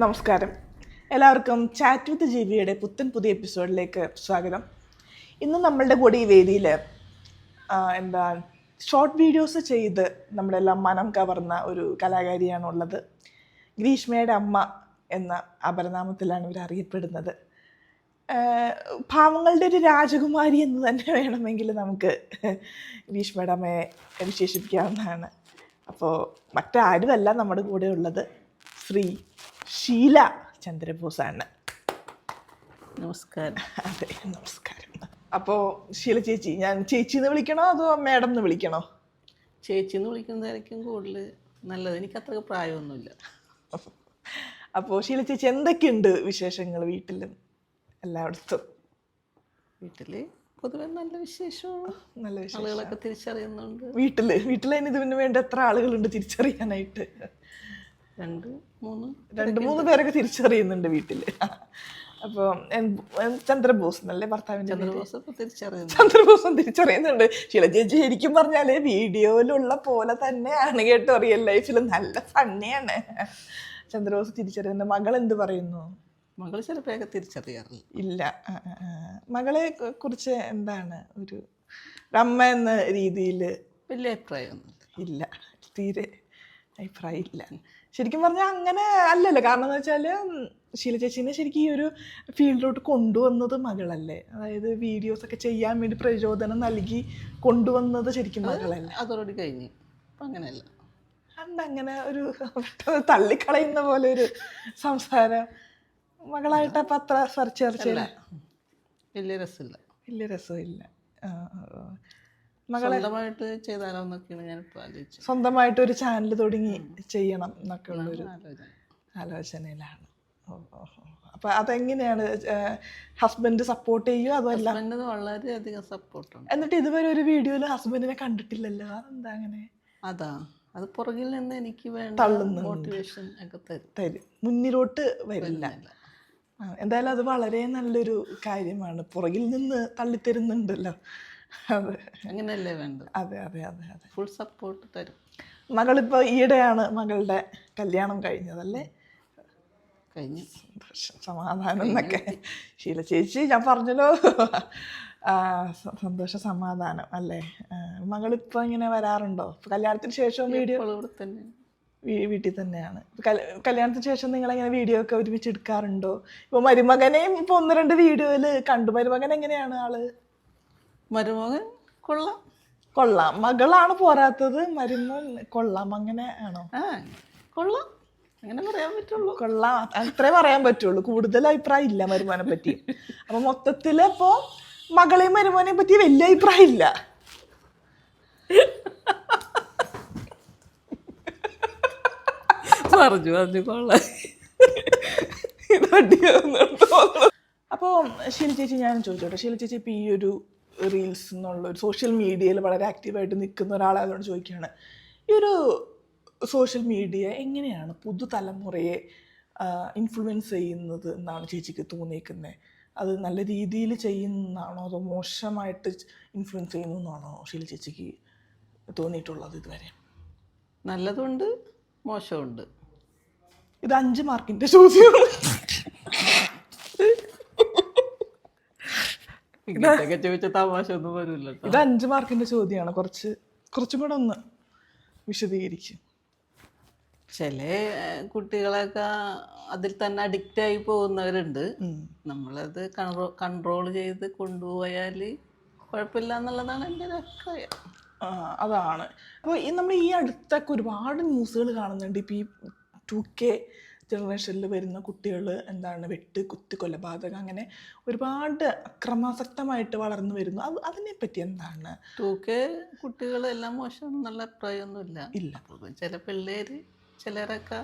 നമസ്കാരം. എല്ലാവർക്കും chat with ജീവിയുടെ പുത്തൻ പുതിയ എപ്പിസോഡിലേക്ക് സ്വാഗതം. ഇന്ന് നമ്മളുടെ കൂടെ ഈ വേദിയിൽ എന്താ ഷോർട്ട് വീഡിയോസ് ചെയ്ത് നമ്മളെല്ലാം മനം കവർന്ന ഒരു കലാകാരിയാണ് ഉള്ളത് ഗ്രീഷ്മയുടെ അമ്മ എന്ന അപരനാമത്തിലാണ് ഇവർ അറിയപ്പെടുന്നത്. ഭാവങ്ങളുടെ ഒരു രാജകുമാരി എന്ന് തന്നെ വേണമെങ്കിൽ നമുക്ക് ഗ്രീഷ്മയുടെ അമ്മയെ വിശേഷിപ്പിക്കാവുന്നതാണ്. അപ്പോൾ മറ്റാരുമല്ല നമ്മുടെ കൂടെ ഉള്ളത് ശ്രീ ഷീല ചന്ദ്രബോസാണ്. നമസ്കാരം. അതെ നമസ്കാരം. അപ്പോ ഷീല ചേച്ചി ഞാൻ ചേച്ചി എന്ന് വിളിക്കണോ അതോ മാഡം എന്ന് വിളിക്കണോ? ചേച്ചി എന്ന് വിളിക്കുന്നതായിരിക്കും കൂടുതൽ നല്ലത്. എനിക്ക് അത്ര പ്രായമൊന്നുമില്ല. അപ്പോ ഷീല ചേച്ചി എന്തൊക്കെയുണ്ട് വിശേഷങ്ങൾ വീട്ടിലും എല്ലായിടത്തും? വീട്ടിൽ പൊതുവെ നല്ല വിശേഷമാണ് നല്ല ആളുകളൊക്കെ തിരിച്ചറിയുന്നുണ്ട്. വീട്ടിൽ വീട്ടിൽ അതിന് ഇതിന് വേണ്ടി എത്ര ആളുകളുണ്ട് തിരിച്ചറിയാനായിട്ട്? രണ്ട് മൂന്ന്. രണ്ട് മൂന്ന് പേരൊക്കെ തിരിച്ചറിയുന്നുണ്ട് വീട്ടിൽ. അപ്പോൾ ചന്ദ്രബോസ് എന്നല്ലേ ഭർത്താവിന്റെ ചന്ദ്രബോസ് തിരിച്ചറിയുന്നു ചന്ദ്രബോസും തിരിച്ചറിയുന്നുണ്ട്. ചേച്ചി ശരിക്കും പറഞ്ഞാൽ വീഡിയോയിലുള്ള പോലെ തന്നെയാണ് കേട്ടോ റിയൽ ലൈഫിൽ നല്ല ഫണ്ണിയാണ് ചന്ദ്രബോസ് തിരിച്ചറിയുന്ന മകൾ എന്ത് പറയുന്നു? മകൾ ചിലപ്പോഴൊക്കെ തിരിച്ചറിയാറില്ല. ഇല്ല. മകളെ കുറിച്ച് എന്താണ് ഒരു ഒരു അമ്മ എന്ന രീതിയിൽ വലിയ അഭിപ്രായമൊന്നുമില്ല. ഇല്ല. തീരെ അഭിപ്രായം ഇല്ല ശരിക്കും പറഞ്ഞാൽ അങ്ങനെ അല്ലല്ലോ. കാരണം എന്ന് വെച്ചാൽ ശീല ചേച്ചീനെ ശരിക്കും ഈ ഒരു ഫീൽഡിലോട്ട് കൊണ്ടുവന്നത് മകളല്ലേ. അതായത് വീഡിയോസ് ഒക്കെ ചെയ്യാൻ വേണ്ടി പ്രചോദനം നൽകി കൊണ്ടുവന്നത് ശരിക്കും മകളല്ലേ. അതോടുകൂടി കഴിഞ്ഞ്. അങ്ങനെയല്ല. അങ്ങനെ ഒരു തള്ളിക്കളയുന്ന പോലെ ഒരു സംസാരം മകളായിട്ട് അപ്പം അത്ര സെർച്ച് ചർച്ചയില്ല വലിയ രസമില്ല. വലിയ രസമില്ല. മകളെ സ്വന്തമായിട്ട് ചെയ്താലോ എന്നൊക്കെയാണ് ഞാൻ ആലോചിച്ചത്. സ്വന്തമായിട്ട് ഒരു ചാനൽ തുടങ്ങി ചെയ്യണം എന്നൊക്കെ ഉള്ളൊരു ആലോചനയിലാണ്. അപ്പൊ അതെങ്ങനെയാണ് ഹസ്ബൻഡ് സപ്പോർട്ട് ചെയ്യുമോ അതല്ല ഹസ്ബൻഡിന് വളരെയധികം സപ്പോർട്ടാണ് എന്നിട്ട് ഇതുവരെ ഒരു വീഡിയോയിൽ ഹസ്ബൻഡിനെ കണ്ടിട്ടില്ലല്ലോ? അതെന്താ അങ്ങനെ? അതാ. അത് പുറകിൽ നിന്ന് എനിക്ക് വേണ്ട മോട്ടിവേഷൻ ഒക്കെ തരും തരും. മുന്നിലോട്ട് വരില്ല. എന്തായാലും അത് വളരെ നല്ലൊരു കാര്യമാണ്. പുറകിൽ നിന്ന് തള്ളിത്തരുന്നുണ്ടല്ലോ. അതെ. അങ്ങനെയല്ലേ വേണ്ടത്? അതെ അതെ അതെ അതെ. ഫുൾ സപ്പോർട്ട് തരും. മകളിപ്പോൾ ഈയിടെയാണ് മകളുടെ കല്യാണം കഴിഞ്ഞതല്ലേ? കഴിഞ്ഞു. സന്തോഷം സമാധാനം എന്നൊക്കെ ശീല ചേച്ചി ഞാൻ പറഞ്ഞല്ലോ. ആ, സ- സമാധാനം അല്ലേ? മകളിപ്പോ മകളിപ്പോൾ ഇങ്ങനെ വരാറുണ്ടോ? കല്യാണത്തിന് ശേഷം വീഡിയോ ഇവിടെ തന്നെ. വീട്ടിൽ തന്നെയാണ്. കല്യാണത്തിന് ശേഷം നിങ്ങൾ എങ്ങനെ വീഡിയോ ഒക്കെ ഒരുമിച്ച് എടുക്കാറുണ്ടോ? ഇപ്പോൾ മരുമകനെയും ഇപ്പോൾ ഒന്ന് രണ്ട് വീഡിയോയിൽ കണ്ടു. മരുമകൻ എങ്ങനെയാണ് ആൾ? മരുമകൻ കൊള്ളാം. കൊള്ളാം. മകളാണ് പോരാത്തത്. മരുമകൻ കൊള്ളാം. അങ്ങനെ ആണോ? ആ കൊള്ളാം. അങ്ങനെ പറയാൻ പറ്റുള്ളൂ. കൊള്ളാം. അത്രേ പറയാൻ പറ്റുള്ളൂ. കൂടുതൽ അഭിപ്രായം ഇല്ല മരുമോനെ പറ്റി. അപ്പൊ മൊത്തത്തിൽ ഇപ്പോ മകളെയും മരുമോനെയും പറ്റി വലിയ അഭിപ്രായം ഇല്ല. പറഞ്ഞു പറഞ്ഞു. കൊള്ളാം. അപ്പോ ശീല ചേച്ചി ഞാൻ ചോദിച്ചോട്ടെ. ശീല ചേച്ചി ഇപ്പൊ ഈ ഒരു റീൽസ് എന്നുള്ള ഒരു സോഷ്യൽ മീഡിയയിൽ വളരെ ആക്റ്റീവായിട്ട് നിൽക്കുന്ന ഒരാളായതുകൊണ്ട് ചോദിക്കുകയാണ്. ഈ ഒരു സോഷ്യൽ മീഡിയ എങ്ങനെയാണ് പുതുതലമുറയെ ഇൻഫ്ലുവൻസ് ചെയ്യുന്നത് എന്നാണ് ചേച്ചിക്ക് തോന്നിയേക്കുന്നത് അത് നല്ല രീതിയിൽ ചെയ്യുന്നതാണോ അതോ മോശമായിട്ട് ഇൻഫ്ലുവൻസ് ചെയ്യുന്നതാണോ ഷീല ചേച്ചിക്ക് തോന്നിയിട്ടുള്ളത് ഇതുവരെ? നല്ലതുണ്ട് മോശമുണ്ട്. ഇത് അഞ്ച് മാർക്കിന്റെ ചോദ്യമാണ് ഇങ്ങനത്തെയൊക്കെ ചോദിച്ച തമാശ ഒന്നും വരില്ല കേട്ടോ ഇത് അഞ്ച് മാർക്കിന്റെ ചോദ്യമാണ്. കുറച്ച് കുറച്ചും കൂടെ ഒന്ന് വിശദീകരിക്കും. ചില കുട്ടികളൊക്കെ അതിൽ തന്നെ അഡിക്റ്റ് ആയി പോകുന്നവരുണ്ട്. നമ്മളത് കൺട്രോൾ ചെയ്ത് കൊണ്ടുപോയാൽ കുഴപ്പമില്ല എന്നുള്ളതാണ് എന്റെ ഒരു അഭിപ്രായം. അതാണ്. അപ്പോൾ ഈ നമ്മൾ ഈ അടുത്തൊക്കെ ഒരുപാട് ന്യൂസുകൾ കാണുന്നുണ്ട്. ഇപ്പോൾ ഈ ടു കെ ജനറേഷനിൽ വരുന്ന കുട്ടികൾ എന്താണ്? വെട്ട് കുത്തി കൊലപാതകം അങ്ങനെ ഒരുപാട് അക്രമാസക്തമായിട്ട് വളർന്നു വരുന്നു. അത് അതിനെപ്പറ്റി എന്താണ്? തൂക്ക് കുട്ടികളെല്ലാം മോശം എന്നുള്ള അഭിപ്രായമൊന്നുമില്ല. ഇല്ല. ചില പിള്ളേര് ചിലരൊക്കെ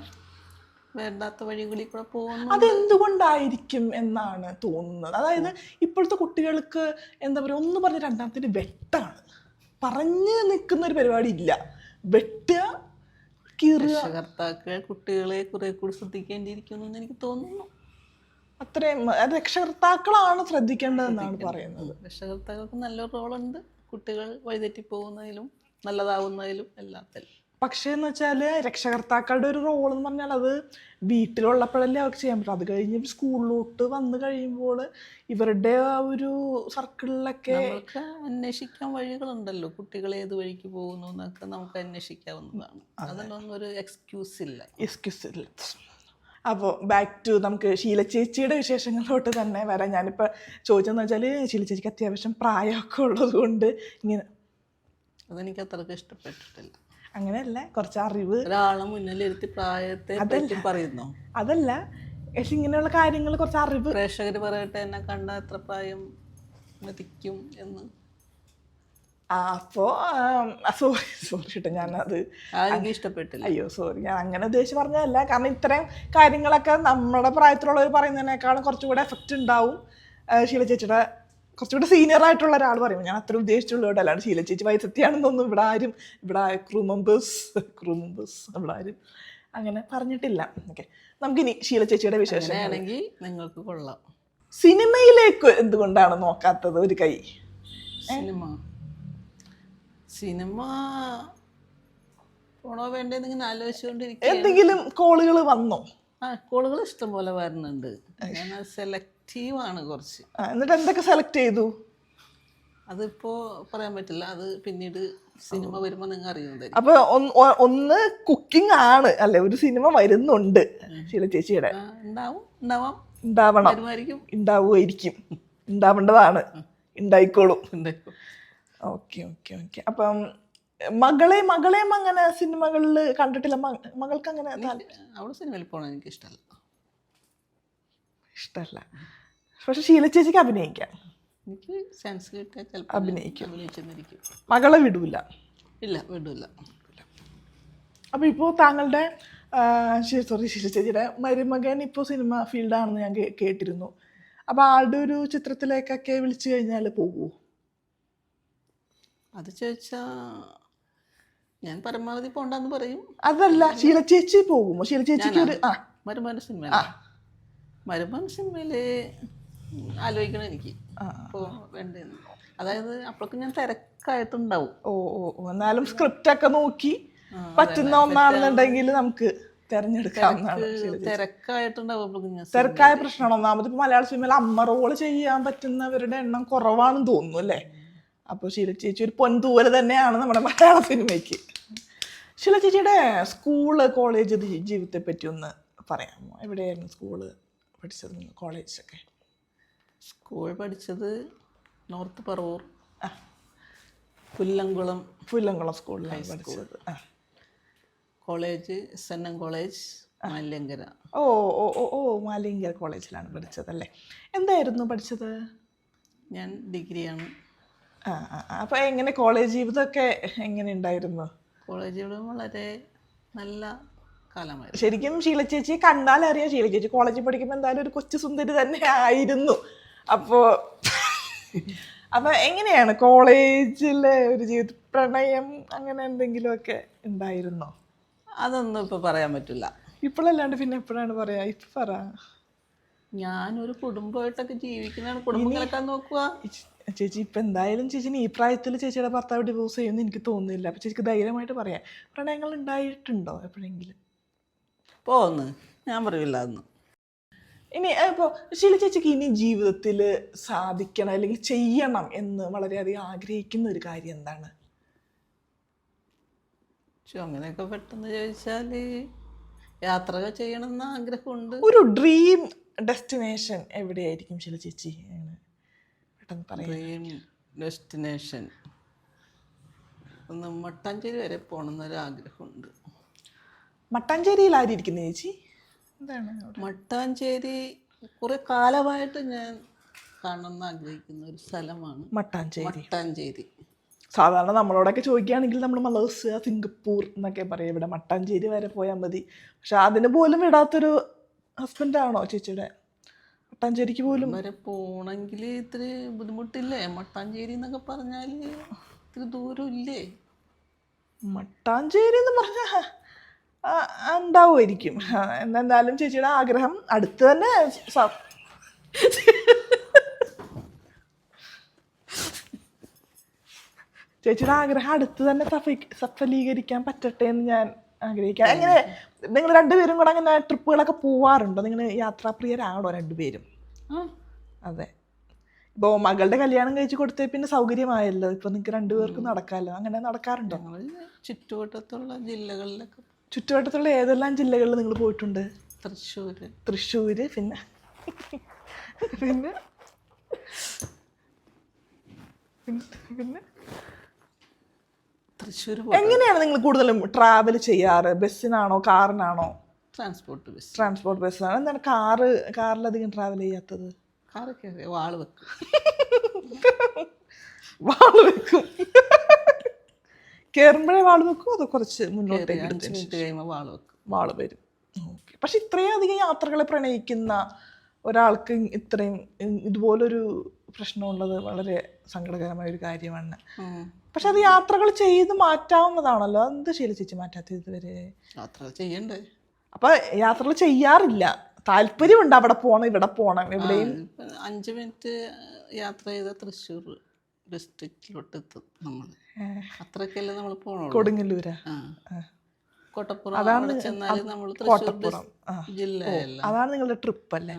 വേണ്ടാത്ത വഴി കൂടി കൂടെ പോകുന്നു അതെന്തുകൊണ്ടായിരിക്കും എന്നാണ് തോന്നുന്നത്? അതായത് ഇപ്പോഴത്തെ കുട്ടികൾക്ക് എന്താ പറയുക ഒന്ന് പറഞ്ഞ് രണ്ടാമത്തിന് വെട്ടാണ്. പറഞ്ഞ് നിൽക്കുന്ന ഒരു പരിപാടി ഇല്ല. വെട്ടുക രക്ഷകർത്താക്കൾ കുട്ടികളെ കുറെ കൂടി ശ്രദ്ധിക്കേണ്ടിയിരിക്കുന്നു എന്ന് എനിക്ക് തോന്നുന്നു. അത്രയും അത് രക്ഷകർത്താക്കളാണ് ശ്രദ്ധിക്കേണ്ടതെന്നാണ് പറയുന്നത്. രക്ഷകർത്താക്കൾക്ക് നല്ലൊരു റോളുണ്ട്. കുട്ടികൾ വഴിതെറ്റി പോകുന്നതിലും നല്ലതാവുന്നതിലും എല്ലാത്തിലും പക്ഷേ എന്ന് വെച്ചാൽ രക്ഷകർത്താക്കളുടെ ഒരു റോൾ എന്ന് പറഞ്ഞാൽ അത് വീട്ടിലുള്ളപ്പോഴല്ലേ അവർക്ക് ചെയ്യാൻ പറ്റും അത് കഴിഞ്ഞ് സ്കൂളിലോട്ട് വന്നു കഴിയുമ്പോൾ ഇവരുടെ ആ ഒരു സർക്കിളിലൊക്കെ അന്വേഷിക്കാൻ വഴികളുണ്ടല്ലോ. കുട്ടികൾ ഏത് വഴിക്ക് പോകുന്നു എന്നൊക്കെ നമുക്ക് അന്വേഷിക്കാവുന്നതാണ്. അതിലൊന്നും ഒരു എക്സ്ക്യൂസ് ഇല്ല. എക്സ്ക്യൂസ് ഇല്ല. അപ്പോൾ ബാക്ക് ടു നമുക്ക് ശീല ചേച്ചിയുടെ വിശേഷങ്ങളിലോട്ട് തന്നെ വരാം. ഞാനിപ്പോൾ ചോദിച്ചതെന്ന് വെച്ചാൽ ശീല ചേച്ചിക്ക് അത്യാവശ്യം പ്രായമൊക്കെ ഉള്ളത് കൊണ്ട് ഇങ്ങനെ അതെനിക്ക് അത്രയ്ക്ക് ഇഷ്ടപ്പെട്ടിട്ടില്ല. അങ്ങനെയല്ല കുറച്ച് അറിവ്. ഒരാളെ മുന്നിലിരുത്തി പ്രായത്തെ പറ്റി പറയുന്നു? അതല്ല. പക്ഷെ ഇങ്ങനെയുള്ള കാര്യങ്ങൾ കുറച്ച് അറിവ്. പ്രേക്ഷകർ പറയട്ടെ എന്നെ കണ്ട എത്ര പ്രായം മതിക്കും എന്ന്. അപ്പോ സോറി സോറി കേട്ടോ ഞാനത് ഇഷ്ടപ്പെട്ടില്ല. അയ്യോ സോറി ഞാൻ അങ്ങനെ ഉദ്ദേശിച്ച് പറഞ്ഞതല്ല. കാരണം ഇത്രയും കാര്യങ്ങളൊക്കെ നമ്മുടെ പ്രായത്തിലുള്ളവർ പറയുന്നതിനേക്കാളും കുറച്ചുകൂടെ എഫക്റ്റ് ഉണ്ടാവും. ശീല ഷീല ചേച്ചിയുടെ കുറച്ചുകൂടെ സീനിയർ ആയിട്ടുള്ള ഒരാൾ പറയും ഞാൻ അത്ര ഉദ്ദേശിച്ചുള്ള കേട്ടോ. അല്ലാണ്ട് ശീല ചേച്ചി വയസ്സത്തിയാണെന്നൊന്നും ഇവിടെ ആരും ഇവിടെ ക്രൂ മെമ്പേഴ്സ് ക്രൂ മെമ്പേഴ്സ് ഇവിടെ ആരും അങ്ങനെ പറഞ്ഞിട്ടില്ല. ഓക്കെ നമുക്കിനി ശീല ചേച്ചിയുടെ വിശേഷം അങ്ങനെയാണെങ്കിൽ നിങ്ങൾക്ക് കൊള്ളാം. സിനിമയിലേക്ക് എന്തുകൊണ്ടാണ് നോക്കാത്തത് ഒരു കൈ? സിനിമ. സിനിമ പോണോ വേണ്ടേന്ന് ആലോചിച്ചുകൊണ്ടിരിക്കും എന്തെങ്കിലും കോളുകൾ വന്നോ? ആ കോളുകൾ ഇഷ്ടംപോലെ വരുന്നുണ്ട്. ഞാൻ സെലക്റ്റീവ് ആണ് കുറച്ച്. എന്നിട്ട് എന്തൊക്കെ സെലക്ട് ചെയ്തു? അതിപ്പോ പറയാൻ പറ്റില്ല. അത് പിന്നീട് സിനിമ വരുമ്പോൾ നിങ്ങൾ അറിയുന്നത് അപ്പൊ ഒന്ന് കുക്കിംഗ് ആണ്. അല്ലെ ഒരു സിനിമ വരുന്നുണ്ട് ശീല ചേച്ചിയുടെ. ഉണ്ടാവും. ഉണ്ടാവാം. ഉണ്ടാവണം. ഉണ്ടാവുമായിരിക്കും. ഉണ്ടാവേണ്ടതാണ്. ഉണ്ടായിക്കോളും. ഉണ്ടായിക്കോ. Okay okay okay. അപ്പം മകളെ മകളെയും അങ്ങനെ സിനിമകളിൽ കണ്ടിട്ടില്ല. മകൾക്ക് അങ്ങനെ അവൾ സിനിമയിൽ പോകണം എനിക്ക് ഇഷ്ടമല്ല ഇഷ്ടമല്ല പക്ഷെ ശീല ചേച്ചിക്ക് അഭിനയിക്കാം. എനിക്ക് സെൻസ് കിട്ടിയാൽ ചിലപ്പോൾ അഭിനയിക്കും. അഭിനയിച്ചെന്നിരിക്കും മകളെ വിടൂല. ഇല്ല വിടൂല. അപ്പോൾ ഇപ്പോൾ താങ്കളുടെ സോറി ശീല ചേച്ചിയുടെ മരുമകൻ ഇപ്പോൾ സിനിമ ഫീൽഡാണെന്ന് ഞാൻ കേട്ടിരുന്നു. അപ്പോൾ ആളുടെ ഒരു ചിത്രത്തിലേക്കൊക്കെ വിളിച്ചു കഴിഞ്ഞാൽ പോകുമോ അത് ചോദിച്ചാ ഞാൻ പരമാവധി പോണ്ടെന്ന് പറയും. അതല്ല ശീല ചേച്ചി പോകും. ശീല ചേച്ചിക്ക് ഒരു ആ. മരുമാന സിനിമ മരുമാന സിനിമയിൽ ആലോചിക്കണം എനിക്ക്. അപ്പോൾ വേണ്ടേന്ന്. അതായത് അപ്പോഴേക്കും ഞാൻ തിരക്കായിട്ടുണ്ടാവും. ഓ ഓ എന്നാലും സ്ക്രിപ്റ്റ് ഒക്കെ നോക്കി പറ്റുന്ന ഒന്നാണെന്നുണ്ടെങ്കിൽ നമുക്ക് തിരഞ്ഞെടുക്കാവുന്നതാണ് തിരക്കായ പ്രശ്നമാണ്. ഒന്നാമത് ഇപ്പൊ മലയാള സിനിമയിൽ അമ്മ റോൾ ചെയ്യാൻ പറ്റുന്നവരുടെ എണ്ണം കുറവാണെന്ന് തോന്നുന്നു അല്ലേ? അപ്പോൾ ശീല ചേച്ചി ഒരു പൊൻതൂവൽ തന്നെയാണ് നമ്മുടെ മലയാള സിനിമയ്ക്ക്. ശീല ചേച്ചിയുടെ സ്കൂൾ കോളേജ് ജീവിതത്തെ പറ്റി ഒന്ന് പറയാമോ? എവിടെയായിരുന്നു സ്കൂൾ പഠിച്ചത്? കോളേജൊക്കെ സ്കൂൾ പഠിച്ചത് നോർത്ത് പറവൂർ. പുല്ലംകുളം. പുല്ലംകുളം സ്കൂളിലാണ് പഠിച്ചത്. ആ. College S N M college Maliyankara ഓ ഓ ഓ ഓ മാലിയങ്കര കോളേജിലാണ് പഠിച്ചത് അല്ലേ? എന്തായിരുന്നു പഠിച്ചത്? ഞാൻ ഡിഗ്രിയാണ്. ആ ആ ആ. അപ്പോൾ എങ്ങനെ കോളേജ് ജീവിതമൊക്കെ എങ്ങനെ ഉണ്ടായിരുന്നു? കോളേജുകൾ വളരെ നല്ല കാലമായിരുന്നു. ശരിക്കും ഷീല ചേച്ചി കണ്ടാൽ അറിയാം. ഷീല ചേച്ചി കോളേജിൽ പഠിക്കുമ്പോൾ എന്തായാലും ഒരു കൊച്ചു സുന്ദരി തന്നെ ആയിരുന്നു. അപ്പോൾ അപ്പൊ എങ്ങനെയാണ് കോളേജിലെ ഒരു ജീവിത പ്രണയം അങ്ങനെ എന്തെങ്കിലുമൊക്കെ ഉണ്ടായിരുന്നോ? അതൊന്നും ഇപ്പൊ പറയാൻ പറ്റില്ല. ഇപ്പോഴല്ലാണ്ട് പിന്നെ എപ്പോഴാണ് പറയാ? ഇപ്പൊ പറ. ഞാനൊരു കുടുംബമായിട്ടൊക്കെ ജീവിക്കുന്നതാണ്. കുടുംബങ്ങളൊക്കെ നോക്കുക ചേച്ചി ഇപ്പം എന്തായാലും ചേച്ചിന് ഈ പ്രായത്തിൽ ചേച്ചിയുടെ ഭർത്താവ് ഡിവോഴ്സ് ചെയ്യുമെന്ന് എനിക്ക് തോന്നുന്നില്ല. അപ്പം ചേച്ചിക്ക് ധൈര്യമായിട്ട് പറയാം. പ്രണയങ്ങൾ ഉണ്ടായിട്ടുണ്ടോ എപ്പോഴെങ്കിലും? പോന്ന്. ഞാൻ പറയില്ല എന്ന് ഇനി ഇപ്പോൾ ശീല ചേച്ചിക്ക് ഇനി ജീവിതത്തിൽ സാധിക്കണം അല്ലെങ്കിൽ ചെയ്യണം എന്ന് വളരെയധികം ആഗ്രഹിക്കുന്ന ഒരു കാര്യം എന്താണ്? അങ്ങനെയൊക്കെ പെട്ടെന്ന് ചോദിച്ചാൽ യാത്രകൾ ചെയ്യണമെന്ന് ആഗ്രഹമുണ്ട്. ഒരു ഡ്രീം ഡെസ്റ്റിനേഷൻ എവിടെയായിരിക്കും ശീല ചേച്ചി? പെട്ടെന്ന് പറയാം. ഡെസ്റ്റിനേഷൻ ഒന്ന് മട്ടാഞ്ചേരി വരെ പോകണമെന്നൊരു ആഗ്രഹമുണ്ട് മട്ടാഞ്ചേരിയിൽ ആരിയിരിക്കുന്നു ചേച്ചി? എന്താണ് മട്ടാഞ്ചേരി കുറെ കാലമായിട്ട് ഞാൻ കാണണമെന്ന് ആഗ്രഹിക്കുന്ന ഒരു സ്ഥലമാണ് മട്ടാഞ്ചേരി. മട്ടാഞ്ചേരി. സാധാരണ നമ്മളോടൊക്കെ ചോദിക്കുകയാണെങ്കിൽ നമ്മൾ മലേഷ്യ സിംഗപ്പൂർ എന്നൊക്കെ പറയും. ഇവിടെ മട്ടാഞ്ചേരി വരെ പോയാൽ മതി. പക്ഷെ അതിന് പോലും വിടാത്തൊരു ഹസ്ബൻഡാണോ ചേച്ചിയുടെ? മട്ടാഞ്ചേരിക്ക് പോലും. വരെ പോണെങ്കിൽ ഇത്തിരി ബുദ്ധിമുട്ടില്ലേ? മട്ടാഞ്ചേരി എന്നൊക്കെ പറഞ്ഞാൽ ഇത്തിരി ദൂരം ഇല്ലേ മട്ടാഞ്ചേരി എന്ന് പറഞ്ഞാൽ ഉണ്ടാവുമായിരിക്കും. എന്നെന്തായാലും ചേച്ചിയുടെ ആഗ്രഹം അടുത്ത് തന്നെ സ- ചേച്ചിയുടെ ആഗ്രഹം അടുത്ത് തന്നെ സഫ- സഫലീകരിക്കാൻ പറ്റട്ടെ എന്ന് ഞാൻ ആഗ്രഹിക്കാം. എങ്ങനെ നിങ്ങൾ രണ്ടുപേരും കൂടെ അങ്ങനെ ട്രിപ്പുകളൊക്കെ പോവാറുണ്ടോ? നിങ്ങൾ യാത്രാപ്രിയരാണോ രണ്ടുപേരും? അതെ. ഇപ്പോൾ മകളുടെ കല്യാണം കഴിച്ച് കൊടുത്തേ പിന്നെ സൗകര്യമായല്ലോ. ഇപ്പൊ നിങ്ങൾക്ക് രണ്ടുപേർക്കും നടക്കാമല്ലോ അങ്ങനെ നടക്കാറുണ്ടോ? ഞങ്ങൾ ചുറ്റുവട്ടത്തുള്ള ജില്ലകളിലൊക്കെ ചുറ്റുവട്ടത്തുള്ള ഏതെല്ലാം ജില്ലകളിൽ നിങ്ങൾ പോയിട്ടുണ്ട്? തൃശ്ശൂർ തൃശ്ശൂര് പിന്നെ പിന്നെ പിന്നെ- പിന്നെ തൃശ്ശൂർ എങ്ങനെയാണ് നിങ്ങൾ കൂടുതലും ട്രാവൽ ചെയ്യാറ്? ബസ്സിനാണോ കാറിനാണോ? ട്രാൻസ്പോർട്ട് ബസ് ട്രാൻസ്പോർട്ട് ബസ്സാണ് എന്താണ് കാറ് കാറിലധികം ട്രാവൽ ചെയ്യാത്തത്? കാറ് കയറി വാൾ വെക്കും. വാൾ വെക്കും. കയറുമ്പോഴേ വാൾ വെക്കും അത് കുറച്ച് മുന്നോട്ട് അഞ്ച് മിനിറ്റ് കഴിയുമ്പോൾ വാൾ വെക്കും. വാൾ വരും. ഓക്കെ പക്ഷെ ഇത്രയും അധികം യാത്രകളെ പ്രണയിക്കുന്ന ഒരാൾക്ക് ഇത്രയും ഇതുപോലൊരു പ്രശ്നമുള്ളത് വളരെ സങ്കടകരമായ ഒരു കാര്യമാണ്. പക്ഷെ അത് യാത്രകൾ ചെയ്ത് മാറ്റാവുന്നതാണല്ലോ. എന്ത് ശീലിച്ചു മാറ്റാത്ത ഇതുവരെ? യാത്രകൾ ചെയ്യണ്ടേ? അപ്പൊ യാത്രകൾ ചെയ്യാറില്ല. താല്പര്യമുണ്ട് അവിടെ പോണം ഇവിടെ പോണം ആ, എവിടെയും അഞ്ച് മിനിറ്റ് യാത്ര ചെയ്ത തൃശ്ശൂർ ഡിസ്ട്രിക്റ്റിലോട്ട് എത്തും നമ്മൾ അത്രക്കല്ലേ നമ്മൾ പോണോ കൊടുങ്ങല്ലൂരാ. കോട്ടപ്പുറം അതാണ് ചെന്നാൽ നമ്മൾ കോട്ടപ്പുറം. ആ. അതാണ് നിങ്ങളുടെ ട്രിപ്പ് അല്ലേ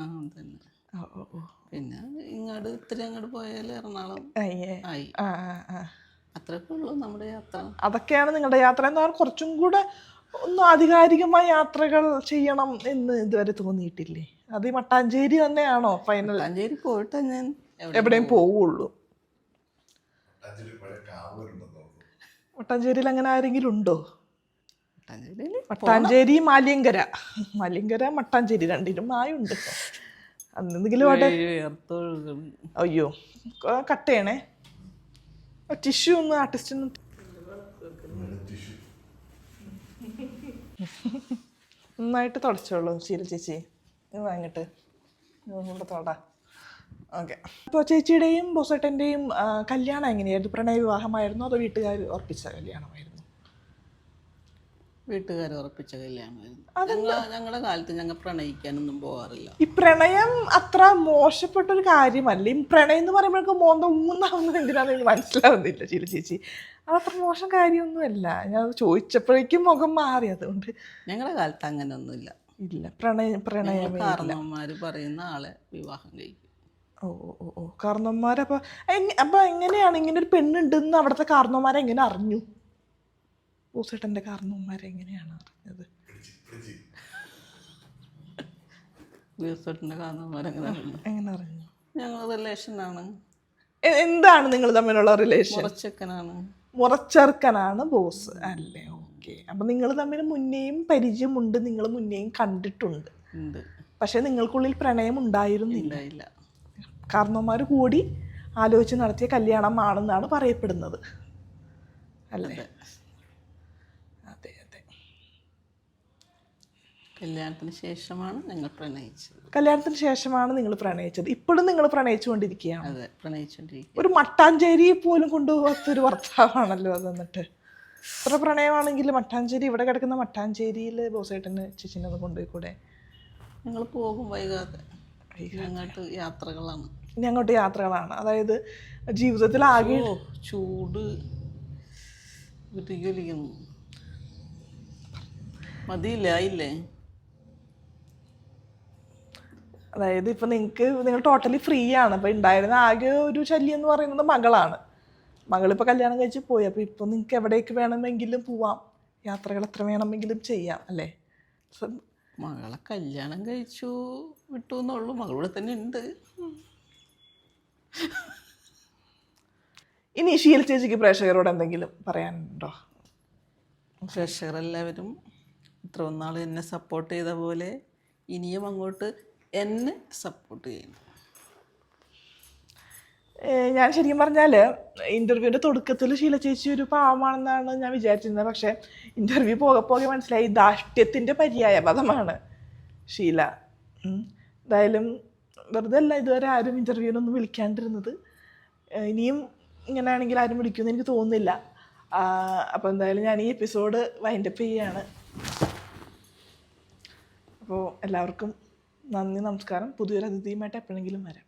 പിന്നെ ഇങ്ങോട്ട് ഇത്തിരി അങ്ങോട്ട് പോയാൽ എറണാകുളം ആയി. അത്രയൊക്കെ ഉള്ളൂ നമ്മുടെ യാത്ര. അതൊക്കെയാണ് നിങ്ങളുടെ യാത്ര എന്ന് പറഞ്ഞാൽ കുറച്ചും കൂടെ ഒന്ന് ആധികാരികമായ യാത്രകൾ ചെയ്യണം എന്ന് ഇതുവരെ തോന്നിയിട്ടില്ലേ? അത് ഈ മട്ടാഞ്ചേരി തന്നെയാണോ ഫൈനൽ മട്ടാഞ്ചേരി പോയിട്ട് ഞാൻ എവിടെയും പോവുള്ളൂ. മട്ടാഞ്ചേരിയിൽ അങ്ങനെ ആരെങ്കിലും ഉണ്ടോ? മട്ടാഞ്ചേരി മാലിയങ്കര മാലിയങ്കര മട്ടാഞ്ചേരി രണ്ടിനും ആയുണ്ട്. അന്നെന്തെങ്കിലും അവിടെ അയ്യോ കട്ടയണേ. കട്ട് ചെയ്യണേ ടിഷ്യൂ ഒന്ന് ആർട്ടിസ്റ്റിന് ടിഷ്യൂ നന്നായിട്ട് തുടച്ചോളൂ ശീല ചേച്ചി. ഇത് വാങ്ങിട്ട് ഇവിടെ തൊടാ. ഓക്കെ. അപ്പോൾ ചേച്ചിയുടെയും ബോസേട്ടന്റെയും കല്യാണം എങ്ങനെയായിരുന്നു? പ്രണയ വിവാഹമായിരുന്നു അതോ വീട്ടുകാർ ഉറപ്പിച്ച കല്യാണമായിരുന്നു? വീട്ടുകാർ ഉറപ്പിച്ച കല്യാണമായിരുന്നു. ഞങ്ങൾ ഞങ്ങളുടെ കാലത്ത് ഞങ്ങൾ പ്രണയിക്കാനൊന്നും പോകാറില്ല. ഈ പ്രണയം അത്ര മോശപ്പെട്ടൊരു കാര്യമല്ല. ഈ പ്രണയം എന്ന് പറയുമ്പോഴേക്കും മോന്ത ഊന്നാവുന്നത് എന്തിനാണെന്ന് എനിക്ക് മനസ്സിലാവുന്നില്ല ശീല ചേച്ചി. അതത്ര മോശം കാര്യമൊന്നുമല്ല. ഞാൻ അത് ചോദിച്ചപ്പോഴേക്കും മുഖം മാറി. അതുകൊണ്ട് ഞങ്ങളുടെ കാലത്ത് അങ്ങനെയൊന്നുമില്ല ഇല്ല. പ്രണയ പ്രണയമാര് കാരണവന്മാർ പറയുന്ന ആളെ വിവാഹം കഴിക്കും. ഓ ഓ ഓ കാർന്നോന്മാരപ്പൊ കാരണവന്മാരപ്പോൾ അപ്പോൾ എങ്ങനെയാണ് ഇങ്ങനെ ഒരു പെണ്ണുണ്ടെന്ന് അവിടുത്തെ കാരണവന്മാരെ എങ്ങനെ അറിഞ്ഞു? ഊസേട്ടന്റെ കാരണവന്മാരെ എങ്ങനെയാണ് അറിഞ്ഞത്? പിടിച്ച് ദിവസത്തിന്റെ കാരണവന്മാരങ്ങനെ അറിഞ്ഞു? എങ്ങനെ അറിഞ്ഞു? ഞങ്ങൾ റിലേഷനാണ് എന്താണ് നിങ്ങൾ തമ്മിലുള്ള റിലേഷൻ മുറച്ചക്കനാണ്. മുറച്ചെറുക്കനാണ് ബോസ് അല്ലേ? ഓക്കെ അപ്പം നിങ്ങൾ തമ്മിൽ മുന്നേയും പരിചയമുണ്ട് നിങ്ങൾ മുന്നേയും കണ്ടിട്ടുണ്ട്. പക്ഷേ നിങ്ങൾക്കുള്ളിൽ പ്രണയം ഉണ്ടായിരുന്നില്ല. ഇല്ല കാരണവന്മാർ കൂടി ആലോചിച്ച് നടത്തിയ കല്യാണമാണെന്നാണ് പറയപ്പെടുന്നത്. അല്ലേ അതെ അതെ അതെ കല്യാണത്തിന് ശേഷമാണ് ഞങ്ങൾ പ്രണയിച്ചത്. കല്യാണത്തിന് ശേഷമാണ് നിങ്ങൾ പ്രണയിച്ചത്. ഇപ്പോഴും നിങ്ങൾ പ്രണയിച്ചുകൊണ്ടിരിക്കുകയാണ്. അതെ പ്രണയിച്ചുകൊണ്ടിരിക്കുക ഒരു മട്ടാഞ്ചേരി പോലും കൊണ്ടുപോകാത്തൊരു ഭർത്താവാണല്ലോ അത് എന്നിട്ട്. ഇത്ര പ്രണയമാണെങ്കിൽ മട്ടാഞ്ചേരി ഇവിടെ കിടക്കുന്ന മട്ടാഞ്ചേരിയിൽ ബോസേട്ടന് ചേച്ചിനെ ഒന്ന് കൊണ്ടുപോയി കൂടെ ഞങ്ങൾ പോകും വൈകാതെ. അങ്ങോട്ട് യാത്രകളാണ്. ഇനി അങ്ങോട്ട് യാത്രകളാണ്. അതായത് ജീവിതത്തിൽ ആകെ ഓ ചൂട്. വിരികൊലിക്കുന്നു മതിയില്ല ആയില്ലേ? അതായത് ഇപ്പം നിങ്ങൾക്ക് നിങ്ങൾ ടോട്ടലി ഫ്രീ ആണ്. അപ്പം ഉണ്ടായിരുന്ന ആകെ ഒരു ശല്യം എന്ന് പറയുന്നത് മകളാണ്. മകളിപ്പോൾ കല്യാണം കഴിച്ച് പോയി. അപ്പോൾ ഇപ്പോൾ നിങ്ങൾക്ക് എവിടേക്ക് വേണമെങ്കിലും പോവാം. യാത്രകൾ എത്ര വേണമെങ്കിലും ചെയ്യാം അല്ലേ? മകളെ കല്യാണം കഴിച്ചു വിട്ടു എന്നുള്ളൂ. മകളുടെ തന്നെ ഉണ്ട് ഇനി ഷീൽ ചേച്ചിക്ക് പ്രേക്ഷകരോട് എന്തെങ്കിലും പറയാനുണ്ടോ? പ്രേക്ഷകരെല്ലാവരും ഇത്ര നാൾ എന്നെ സപ്പോർട്ട് ചെയ്ത പോലെ ഇനിയും അങ്ങോട്ട് എന്നെ സപ്പോർട്ട് ചെയ്യുന്നു. ഞാൻ ശരിക്കും പറഞ്ഞാൽ ഇന്റർവ്യൂവിന്റെ തുടക്കത്തിൽ ശീല ചേച്ചി ഒരു പാവമാണെന്നാണ് ഞാൻ വിചാരിച്ചിരുന്നത്. പക്ഷേ ഇന്റർവ്യൂ പോകെ പോകെ മനസ്സിലായി. ദാഷ്ട്യത്തിന്റെ പര്യായ പദമാണ് ഉം. എന്തായാലും വെറുതെ അല്ല ഇതുവരെ ആരും ഇന്റർവ്യൂവിനൊന്നും വിളിക്കാണ്ടിരുന്നത്. ഇനിയും ഇങ്ങനെയാണെങ്കിൽ ആരും വിളിക്കുമെന്ന് എനിക്ക് തോന്നുന്നില്ല. അപ്പോൾ എന്തായാലും ഞാൻ ഈ എപ്പിസോഡ് വൈൻഡപ്പ് ചെയ്യുകയാണ് അപ്പോൾ എല്ലാവർക്കും നന്ദി നമസ്കാരം. പുതിയൊരു അതിഥിയുമായിട്ട് എപ്പോഴെങ്കിലും വരാം.